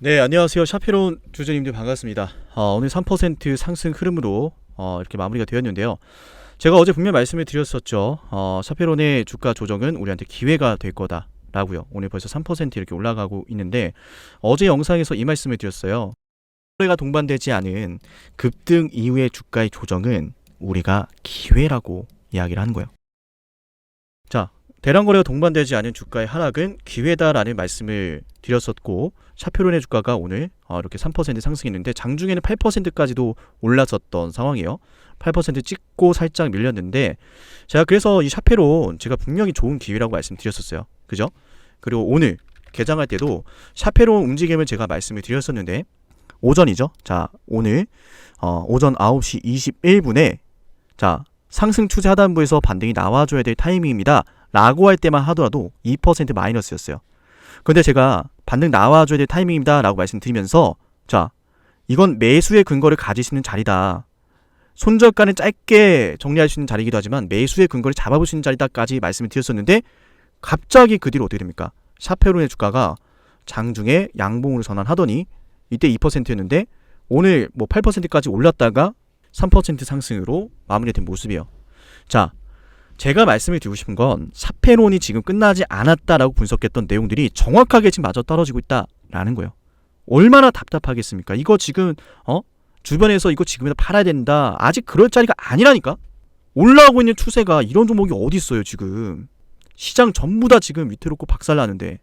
네, 안녕하세요. 샤페론 주주님들 반갑습니다. 어, 오늘 3% 상승 흐름으로 어, 이렇게 마무리가 되었는데요. 제가 어제 분명 말씀을 드렸었죠. 어, 샤페론의 주가 조정은 우리한테 기회가 될 거다 라고요. 오늘 벌써 3% 이렇게 올라가고 있는데 어제 영상에서 이 말씀을 드렸어요. 거래가 동반되지 않은 급등 이후의 주가의 조정은 우리가 기회라고 이야기를 하는 거예요. 자, 대량 거래가 동반되지 않은 주가의 하락은 기회다라는 말씀을 드렸었고 샤페론의 주가가 오늘 어, 이렇게 3% 상승했는데 장중에는 8%까지도 올라섰던 상황이에요. 8% 찍고 살짝 밀렸는데 제가 그래서 이 샤페론 제가 분명히 좋은 기회라고 말씀드렸었어요. 그죠? 그리고 오늘 개장할 때도 샤페론 움직임을 제가 말씀을 드렸었는데 오전이죠. 자, 오늘 어, 오전 9시 21분에 자, 상승 추세 하단부에서 반등이 나와줘야 될 타이밍입니다. 라고 할 때만 하더라도 2% 마이너스였어요. 근데 제가 반등 나와줘야 될 타이밍입니다. 라고 말씀드리면서 자, 이건 매수의 근거를 가질 수 있는 자리다. 손절가는 짧게 정리할 수 있는 자리이기도 하지만 매수의 근거를 잡아볼 수 있는 자리다까지 말씀을 드렸었는데 갑자기 그 뒤로 어떻게 됩니까? 샤페론의 주가가 장중에 양봉으로 전환하더니 이때 2%였는데 오늘 뭐 8%까지 올랐다가 3% 상승으로 마무리된 모습이에요. 자, 제가 말씀을 드리고 싶은 건 샤페론이 지금 끝나지 않았다라고 분석했던 내용들이 정확하게 지금 마저 떨어지고 있다라는 거예요. 얼마나 답답하겠습니까? 이거 지금 어 주변에서 이거 지금이다 팔아야 된다. 아직 그럴 자리가 아니라니까. 올라오고 있는 추세가 이런 종목이 어디 있어요 지금? 시장 전부 다 지금 위태롭고 박살나는데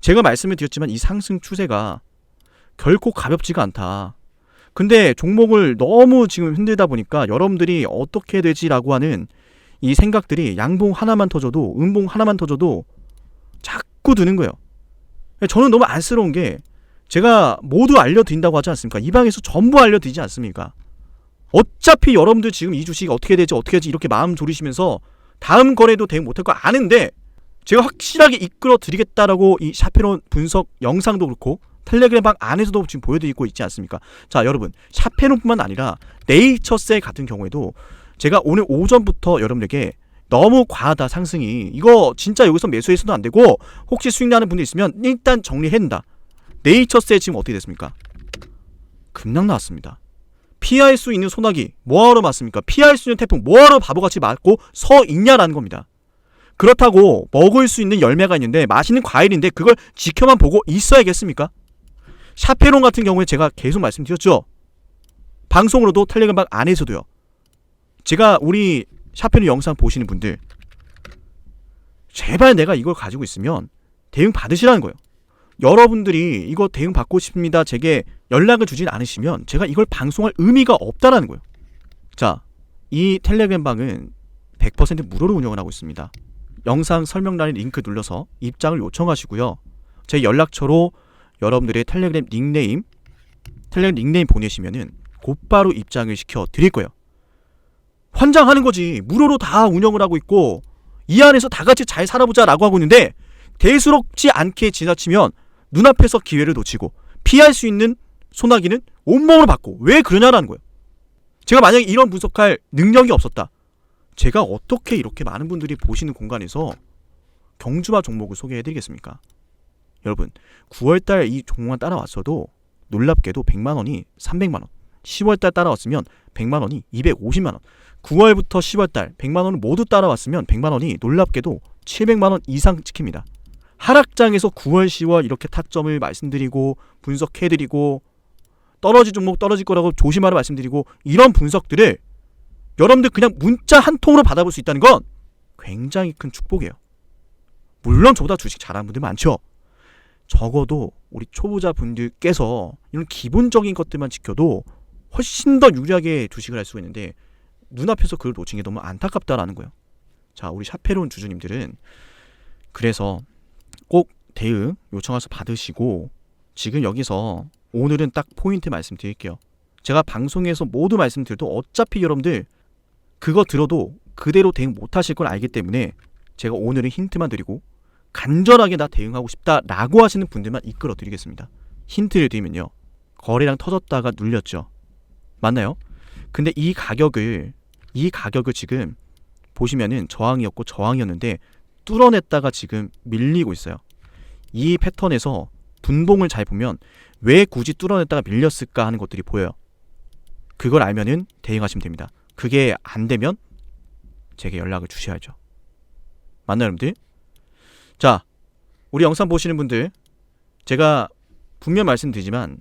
제가 말씀을 드렸지만 이 상승 추세가 결코 가볍지가 않다. 근데 종목을 너무 지금 흔들다 보니까 여러분들이 어떻게 되지라고 하는 이 생각들이 양봉 하나만 터져도 음봉 하나만 터져도 자꾸 드는 거예요. 저는 너무 안쓰러운 게 제가 모두 알려드린다고 하지 않습니까? 이 방에서 전부 알려드리지 않습니까? 어차피 여러분들 지금 이 주식 어떻게 되지 어떻게 되지 이렇게 마음 졸이시면서 다음 거래도 대응 못할 거 아는데 제가 확실하게 이끌어 드리겠다라고 이 샤페론 분석 영상도 그렇고 텔레그램 방 안에서도 지금 보여드리고 있지 않습니까? 자 여러분 샤페론뿐만 아니라 네이처셀 같은 경우에도 제가 오늘 오전부터 여러분에게 너무 과하다 상승이 이거 진짜 여기서 매수해서도 안 되고 혹시 수익 나는 분들 있으면 일단 정리해야 된다. 네이처셀 지금 어떻게 됐습니까? 급락 나왔습니다. 피할 수 있는 소나기 뭐하러 맞습니까? 피할 수 있는 태풍 뭐하러 바보같이 맞고 서 있냐라는 겁니다. 그렇다고 먹을 수 있는 열매가 있는데 맛있는 과일인데 그걸 지켜만 보고 있어야겠습니까? 샤페론 같은 경우에 제가 계속 말씀드렸죠. 방송으로도 텔레그램 안에서도요. 제가 우리 샤페론 영상 보시는 분들 제발 내가 이걸 가지고 있으면 대응 받으시라는 거예요. 여러분들이 이거 대응 받고 싶습니다. 제게 연락을 주진 않으시면 제가 이걸 방송할 의미가 없다라는 거예요. 자, 이 텔레그램 방은 100% 무료로 운영을 하고 있습니다. 영상 설명란에 링크 눌러서 입장을 요청하시고요. 제 연락처로 여러분들의 텔레그램 닉네임, 텔레그램 닉네임 보내시면은 곧바로 입장을 시켜 드릴 거예요. 환장하는 거지. 무료로 다 운영을 하고 있고 이 안에서 다 같이 잘 살아보자라고 하고 있는데 대수롭지 않게 지나치면 눈앞에서 기회를 놓치고 피할 수 있는 소나기는 온몸으로 받고 왜 그러냐라는 거예요. 제가 만약에 이런 분석할 능력이 없었다. 제가 어떻게 이렇게 많은 분들이 보시는 공간에서 경주마 종목을 소개해드리겠습니까? 여러분 9월달 이 종목만 따라왔어도 놀랍게도 100만 원이 300만 원, 10월달 따라왔으면 100만 원이 250만 원, 9월부터 10월달 100만 원을 모두 따라왔으면 100만 원이 놀랍게도 700만 원 이상 찍힙니다. 하락장에서 9월, 10월 이렇게 타점을 말씀드리고 분석해드리고 떨어질 종목 떨어질 거라고 조심하라 말씀드리고 이런 분석들을 여러분들 그냥 문자 한 통으로 받아볼 수 있다는 건 굉장히 큰 축복이에요. 물론 저보다 주식 잘하는 분들 많죠. 적어도 우리 초보자 분들께서 이런 기본적인 것들만 지켜도 훨씬 더 유리하게 주식을 할 수가 있는데 눈앞에서 그걸 놓친 게 너무 안타깝다라는 거예요. 자, 우리 샤페론 주주님들은 그래서 꼭 대응 요청해서 받으시고 지금 여기서 오늘은 딱 포인트 말씀드릴게요. 제가 방송에서 모두 말씀드려도 어차피 여러분들 그거 들어도 그대로 대응 못 하실 걸 알기 때문에 제가 오늘은 힌트만 드리고 간절하게 나 대응하고 싶다라고 하시는 분들만 이끌어 드리겠습니다. 힌트를 드리면요. 거래량 터졌다가 눌렸죠. 맞나요? 근데 이 가격을 이 가격을 지금 보시면은 저항이었고 저항이었는데 뚫어냈다가 지금 밀리고 있어요. 이 패턴에서 분봉을 잘 보면 왜 굳이 뚫어냈다가 밀렸을까 하는 것들이 보여요. 그걸 알면은 대응하시면 됩니다. 그게 안 되면 제게 연락을 주셔야죠. 맞나요, 여러분들? 자, 우리 영상 보시는 분들 제가 분명 말씀드리지만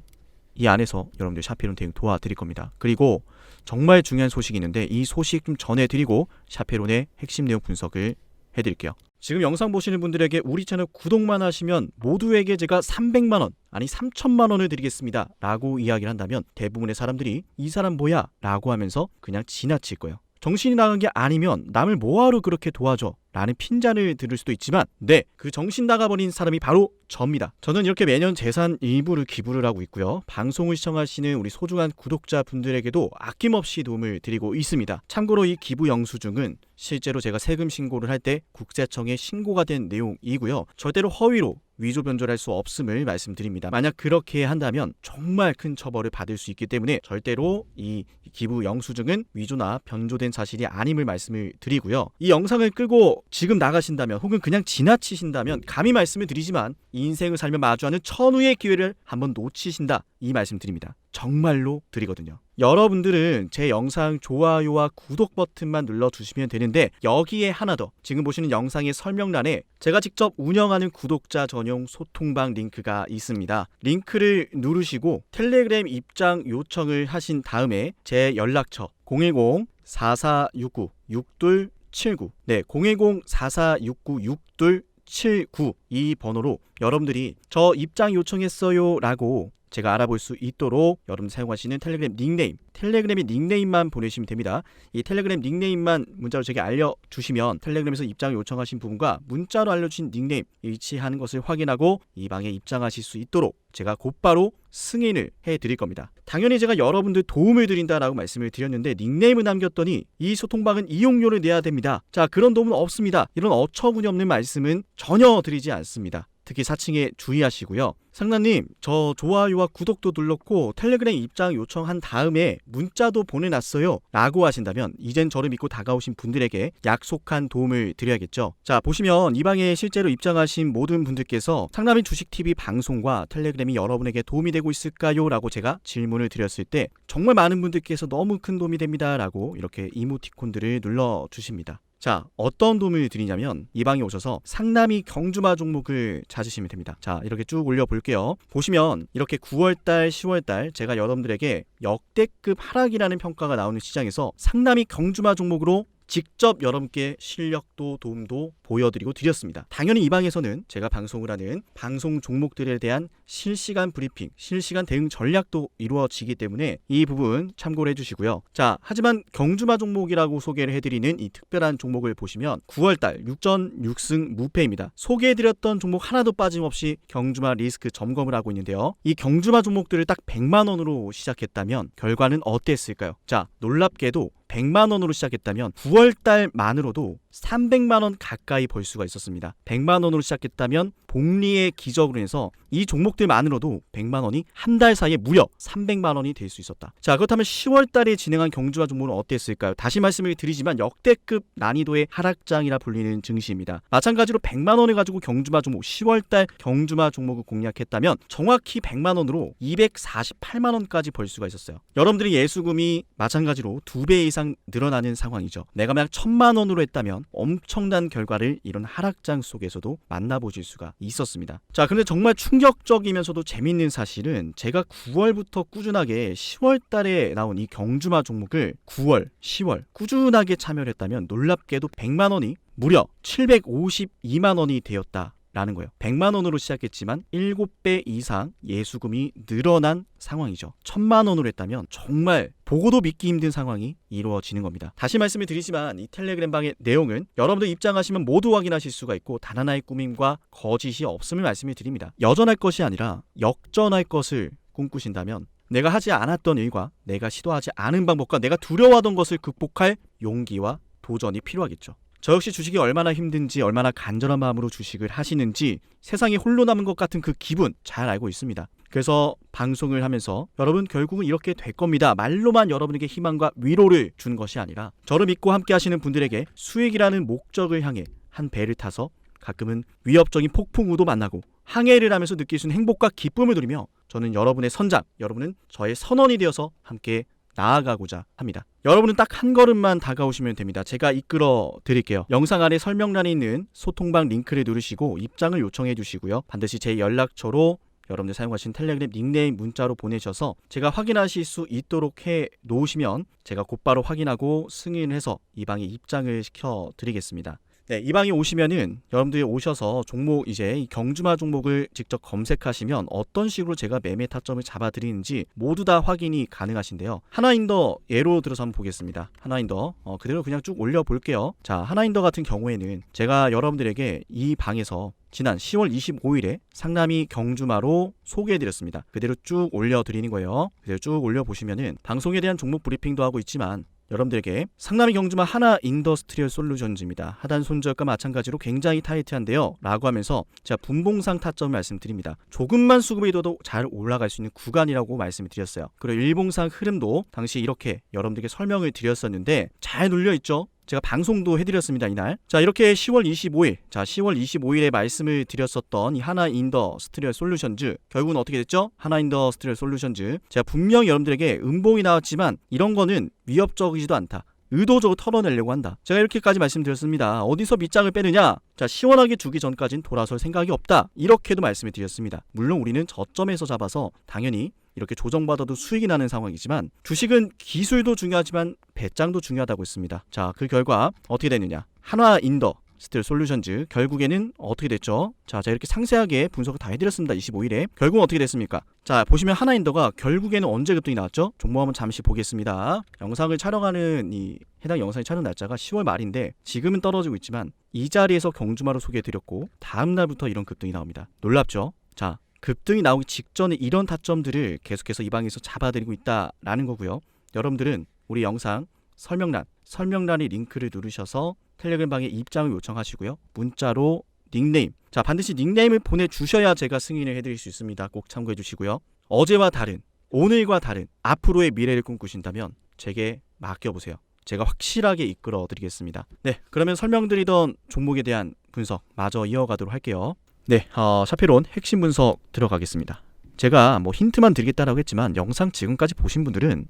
이 안에서 여러분들 샤페론 대응 도와드릴 겁니다. 그리고 정말 중요한 소식이 있는데 이 소식 좀 전해드리고 샤페론의 핵심 내용 분석을 해드릴게요. 지금 영상 보시는 분들에게 우리 채널 구독만 하시면 모두에게 제가 300만 원 아니 3천만 원을 드리겠습니다 라고 이야기를 한다면 대부분의 사람들이 이 사람 뭐야 라고 하면서 그냥 지나칠 거예요. 정신이 나간 게 아니면 남을 뭐하러 그렇게 도와줘 라는 핀잔을 들을 수도 있지만 네, 그 정신 나가버린 사람이 바로 접니다. 저는 이렇게 매년 재산 일부를 기부를 하고 있고요. 방송을 시청하시는 우리 소중한 구독자분들에게도 아낌없이 도움을 드리고 있습니다. 참고로 이 기부 영수증은 실제로 제가 세금 신고를 할 때 국세청에 신고가 된 내용이고요. 절대로 허위로 위조 변조할 수 없음을 말씀드립니다. 만약 그렇게 한다면 정말 큰 처벌을 받을 수 있기 때문에 절대로 이 기부 영수증은 위조나 변조된 사실이 아님을 말씀을 드리고요. 이 영상을 끄고 지금 나가신다면 혹은 그냥 지나치신다면 감히 말씀을 드리지만 인생을 살며 마주하는 천우의 기회를 한번 놓치신다 이 말씀 드립니다. 정말로 드리거든요. 여러분들은 제 영상 좋아요와 구독 버튼만 눌러주시면 되는데 여기에 하나 더 지금 보시는 영상의 설명란에 제가 직접 운영하는 구독자 전용 소통방 링크가 있습니다. 링크를 누르시고 텔레그램 입장 요청을 하신 다음에 제 연락처 010-4469-6279 네, 010-4469-6279이 번호로 여러분들이 저 입장 요청했어요 라고 제가 알아볼 수 있도록 여러분 사용하시는 텔레그램 닉네임 텔레그램의 닉네임만 보내시면 됩니다. 이 텔레그램 닉네임만 문자로 제게 알려주시면 텔레그램에서 입장을 요청하신 부분과 문자로 알려주신 닉네임 일치하는 것을 확인하고 이 방에 입장하실 수 있도록 제가 곧바로 승인을 해 드릴 겁니다. 당연히 제가 여러분들 도움을 드린다라고 말씀을 드렸는데 닉네임을 남겼더니 이 소통방은 이용료를 내야 됩니다. 자 그런 도움은 없습니다. 이런 어처구니없는 말씀은 전혀 드리지 않습니다. 특히 사칭에 주의하시고요. 상나님, 저 좋아요와 구독도 눌렀고 텔레그램 입장 요청한 다음에 문자도 보내놨어요. 라고 하신다면 이젠 저를 믿고 다가오신 분들에게 약속한 도움을 드려야겠죠. 자, 보시면 이 방에 실제로 입장하신 모든 분들께서 상남인 주식TV 방송과 텔레그램이 여러분에게 도움이 되고 있을까요? 라고 제가 질문을 드렸을 때 정말 많은 분들께서 너무 큰 도움이 됩니다. 라고 이렇게 이모티콘들을 눌러주십니다. 자, 어떤 도움을 드리냐면 이 방에 오셔서 상남이 경주마 종목을 찾으시면 됩니다. 자, 이렇게 쭉 올려 볼게요. 보시면 이렇게 9월 달, 10월 달 제가 여러분들에게 역대급 하락이라는 평가가 나오는 시장에서 상남이 경주마 종목으로 직접 여러분께 실력도 도움도 보여드리고 드렸습니다. 당연히 이 방에서는 제가 방송을 하는 방송 종목들에 대한 실시간 브리핑, 실시간 대응 전략도 이루어지기 때문에 이 부분 참고를 해주시고요. 자, 하지만 경주마 종목이라고 소개를 해드리는 이 특별한 종목을 보시면 9월달 6전 6승 무패입니다. 소개해드렸던 종목 하나도 빠짐없이 경주마 리스크 점검을 하고 있는데요. 이 경주마 종목들을 딱 100만 원으로 시작했다면 결과는 어땠을까요? 자, 놀랍게도 100만 원으로 시작했다면 9월 달만으로도 300만 원 가까이 벌 수가 있었습니다. 100만 원으로 시작했다면 복리의 기적으로 해서 이 종목 들만으로도 100만 원이 한 달 사이에 무려 300만 원이 될 수 있었다. 자, 그렇다면 10월 달에 진행한 경주와 종목은 어땠을까요? 다시 말씀을 드리지만 역대급 난이도의 하락장이라 불리는 증시입니다. 마찬가지로 100만 원을 가지고 경주마 종목 10월 달 경주마 종목을 공략했다면 정확히 100만 원으로 248만 원까지 벌 수가 있었어요. 여러분들이 예수금이 마찬가지로 두 배 이상 늘어나는 상황이죠. 내가 만약 천만 원으로 했다면 엄청난 결과를 이런 하락장 속에서도 만나보실 수가 있었습니다. 자, 근데 정말 충격적 이면서도 재밌는 사실은 제가 9월부터 꾸준하게 10월 달에 나온 이 경주마 종목을 9월, 10월 꾸준하게 참여를 했다면 놀랍게도 100만 원이 무려 752만 원이 되었다. 라는 거예요. 100만 원으로 시작했지만 7배 이상 예수금이 늘어난 상황이죠. 1000만 원으로 했다면 정말 보고도 믿기 힘든 상황이 이루어지는 겁니다. 다시 말씀을 드리지만 이 텔레그램 방의 내용은 여러분들 입장하시면 모두 확인하실 수가 있고 단 하나의 꾸밈과 거짓이 없음을 말씀을 드립니다. 여전할 것이 아니라 역전할 것을 꿈꾸신다면 내가 하지 않았던 일과 내가 시도하지 않은 방법과 내가 두려워하던 것을 극복할 용기와 도전이 필요하겠죠. 저 역시 주식이 얼마나 힘든지 얼마나 간절한 마음으로 주식을 하시는지 세상에 홀로 남은 것 같은 그 기분 잘 알고 있습니다. 그래서 방송을 하면서 여러분 결국은 이렇게 될 겁니다. 말로만 여러분에게 희망과 위로를 준 것이 아니라 저를 믿고 함께 하시는 분들에게 수익이라는 목적을 향해 한 배를 타서 가끔은 위협적인 폭풍우도 만나고 항해를 하면서 느낄 수 있는 행복과 기쁨을 누리며 저는 여러분의 선장, 여러분은 저의 선원이 되어서 함께 나아가고자 합니다. 여러분은 딱 한 걸음만 다가오시면 됩니다. 제가 이끌어 드릴게요. 영상 아래 설명란에 있는 소통방 링크를 누르시고 입장을 요청해 주시고요. 반드시 제 연락처로 여러분들 사용하신 텔레그램 닉네임 문자로 보내셔서 제가 확인하실 수 있도록 해 놓으시면 제가 곧바로 확인하고 승인해서 이 방에 입장을 시켜 드리겠습니다. 네, 이 방에 오시면은 여러분들이 오셔서 종목 이제 이 경주마 종목을 직접 검색하시면 어떤 식으로 제가 매매 타점을 잡아 드리는지 모두 다 확인이 가능하신데요. 하나인더 예로 들어서 한번 보겠습니다. 하나인더 어, 그대로 그냥 쭉 올려 볼게요. 자, 하나인더 같은 경우에는 제가 여러분들에게 이 방에서 지난 10월 25일에 상남이 경주마로 소개해드렸습니다. 그대로 쭉 올려드리는 거예요. 그대로 쭉 올려보시면은 방송에 대한 종목 브리핑도 하고 있지만 여러분들에게 상남이 경주마 하나 인더스트리얼 솔루션즈입니다. 하단 손절과 마찬가지로 굉장히 타이트한데요. 라고 하면서 제가 분봉상 타점 말씀드립니다. 조금만 수급이 둬도 잘 올라갈 수 있는 구간이라고 말씀을 드렸어요. 그리고 일봉상 흐름도 당시 이렇게 여러분들에게 설명을 드렸었는데 잘 눌려있죠? 제가 방송도 해드렸습니다 이날 자 이렇게 10월 25일 자 10월 25일에 말씀을 드렸었던 이 하나 인더 스트리얼 솔루션즈 결국은 어떻게 됐죠 하나 인더 스트리얼 솔루션즈 제가 분명히 여러분들에게 음봉이 나왔지만 이런 거는 위협적이지도 않다 의도적으로 털어내려고 한다. 제가 이렇게까지 말씀드렸습니다. 어디서 밑장을 빼느냐? 자, 시원하게 주기 전까진 돌아설 생각이 없다. 이렇게도 말씀을 드렸습니다. 물론 우리는 저점에서 잡아서 당연히 이렇게 조정받아도 수익이 나는 상황이지만 주식은 기술도 중요하지만 배짱도 중요하다고 했습니다. 자, 그 결과 어떻게 되느냐? 한화 인더 스틸 솔루션즈 결국에는 어떻게 됐죠? 자, 자 이렇게 상세하게 분석을 다 해드렸습니다. 25일에 결국은 어떻게 됐습니까? 자 보시면 하나인더가 결국에는 언제 급등이 나왔죠? 종목 한번 잠시 보겠습니다. 영상을 촬영하는 이 해당 영상의 촬영 날짜가 10월 말인데 지금은 떨어지고 있지만 이 자리에서 경주마로 소개해드렸고 다음 날부터 이런 급등이 나옵니다. 놀랍죠? 자 급등이 나오기 직전에 이런 타점들을 계속해서 이 방에서 잡아드리고 있다라는 거고요. 여러분들은 우리 영상 설명란 설명란의 링크를 누르셔서 텔레그램 방에 입장을 요청하시고요. 문자로 닉네임. 자, 반드시 닉네임을 보내주셔야 제가 승인을 해드릴 수 있습니다. 꼭 참고해 주시고요. 어제와 다른, 오늘과 다른 앞으로의 미래를 꿈꾸신다면 제게 맡겨보세요. 제가 확실하게 이끌어 드리겠습니다. 네, 그러면 설명드리던 종목에 대한 분석 마저 이어가도록 할게요. 네, 어, 샤페론 핵심 분석 들어가겠습니다. 제가 뭐 힌트만 드리겠다라고 했지만 영상 지금까지 보신 분들은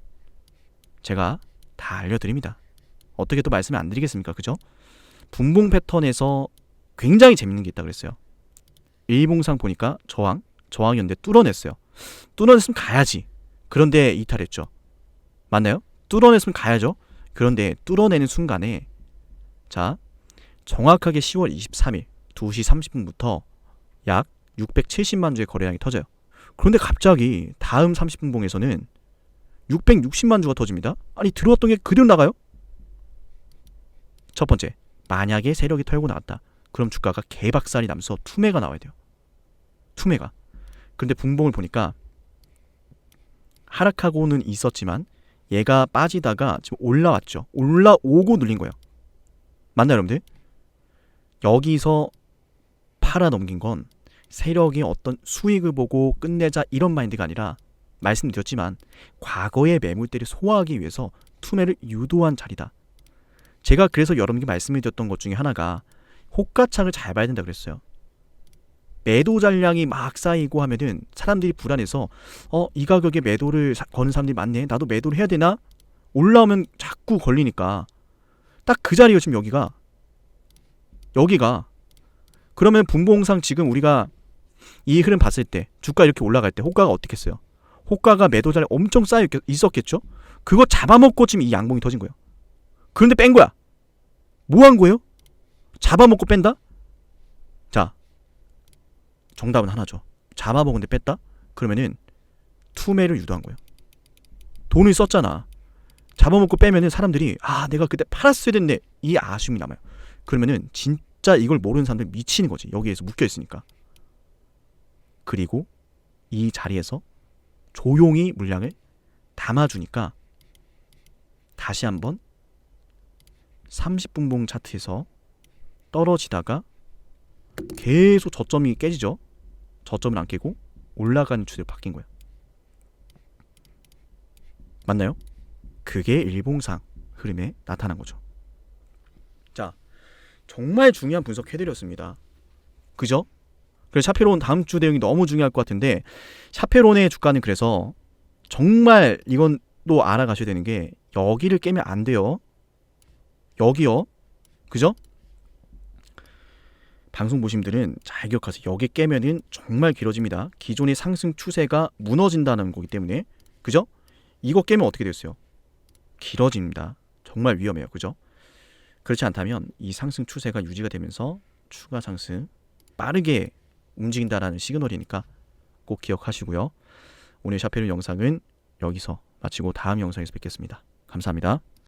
제가 다 알려드립니다. 어떻게 또 말씀을 안 드리겠습니까? 그죠? 분봉 패턴에서 굉장히 재밌는 게 있다 그랬어요. 일봉상 보니까 저항, 저항이었는데 뚫어냈어요. 뚫어냈으면 가야지. 그런데 이탈했죠. 맞나요? 뚫어냈으면 가야죠. 그런데 뚫어내는 순간에 자 정확하게 10월 23일 2시 30분부터 약 670만 주의 거래량이 터져요. 그런데 갑자기 다음 30분 봉에서는 660만 주가 터집니다. 아니 들어왔던 게 그대로 나가요? 첫 번째, 만약에 세력이 털고 나왔다. 그럼 주가가 개박살이 나면서 투매가 나와야 돼요. 투매가. 근데 분봉을 보니까 하락하고는 있었지만 얘가 빠지다가 지금 올라왔죠. 올라오고 눌린 거예요. 맞나요, 여러분들? 여기서 팔아 넘긴 건 세력이 어떤 수익을 보고 끝내자 이런 마인드가 아니라 말씀드렸지만 과거의 매물대를 소화하기 위해서 투매를 유도한 자리다. 제가 그래서 여러분께 말씀을 드렸던 것 중에 하나가 호가창을 잘 봐야 된다 그랬어요. 매도 잔량이 막 쌓이고 하면은 사람들이 불안해서 어 이 가격에 매도를 사, 거는 사람들이 많네 나도 매도를 해야 되나 올라오면 자꾸 걸리니까 딱 그 자리가 지금 여기가 여기가 그러면 분봉상 지금 우리가 이 흐름 봤을 때 주가 이렇게 올라갈 때 호가가 어떻겠어요 호가가 매도 잔량 엄청 쌓여 있었겠죠 그거 잡아먹고 지금 이 양봉이 터진 거예요 그런데 뺀 거야 뭐 한 거예요 잡아먹고 뺀다 자 정답은 하나죠. 잡아먹은데 뺐다? 그러면은 투매를 유도한 거예요. 돈을 썼잖아. 잡아먹고 빼면은 사람들이 아 내가 그때 팔았어야 됐네 이 아쉬움이 남아요. 그러면은 진 짜 이걸 모르는 사람들 미치는 거지 여기에서 묶여 있으니까. 그리고 이 자리에서 조용히 물량을 담아주니까 다시 한번 30분봉 차트에서 떨어지다가 계속 저점이 깨지죠. 저점을 안 깨고 올라가는 추세로 바뀐 거예요. 맞나요? 그게 일봉상 흐름에 나타난 거죠. 자, 정말 중요한 분석 해드렸습니다. 그죠? 그래서 샤페론 다음 주 대응이 너무 중요할 것 같은데 샤페론의 주가는 그래서 정말 이건 또 알아가셔야 되는 게 여기를 깨면 안 돼요. 여기요. 그죠? 방송 보신 분들은 잘 기억하세요. 여기 깨면은 정말 길어집니다. 기존의 상승 추세가 무너진다는 거기 때문에 그죠? 이거 깨면 어떻게 됐어요? 길어집니다. 정말 위험해요. 그죠? 그렇지 않다면 이 상승 추세가 유지가 되면서 추가 상승 빠르게 움직인다라는 시그널이니까 꼭 기억하시고요. 오늘 샤페론 영상은 여기서 마치고 다음 영상에서 뵙겠습니다. 감사합니다.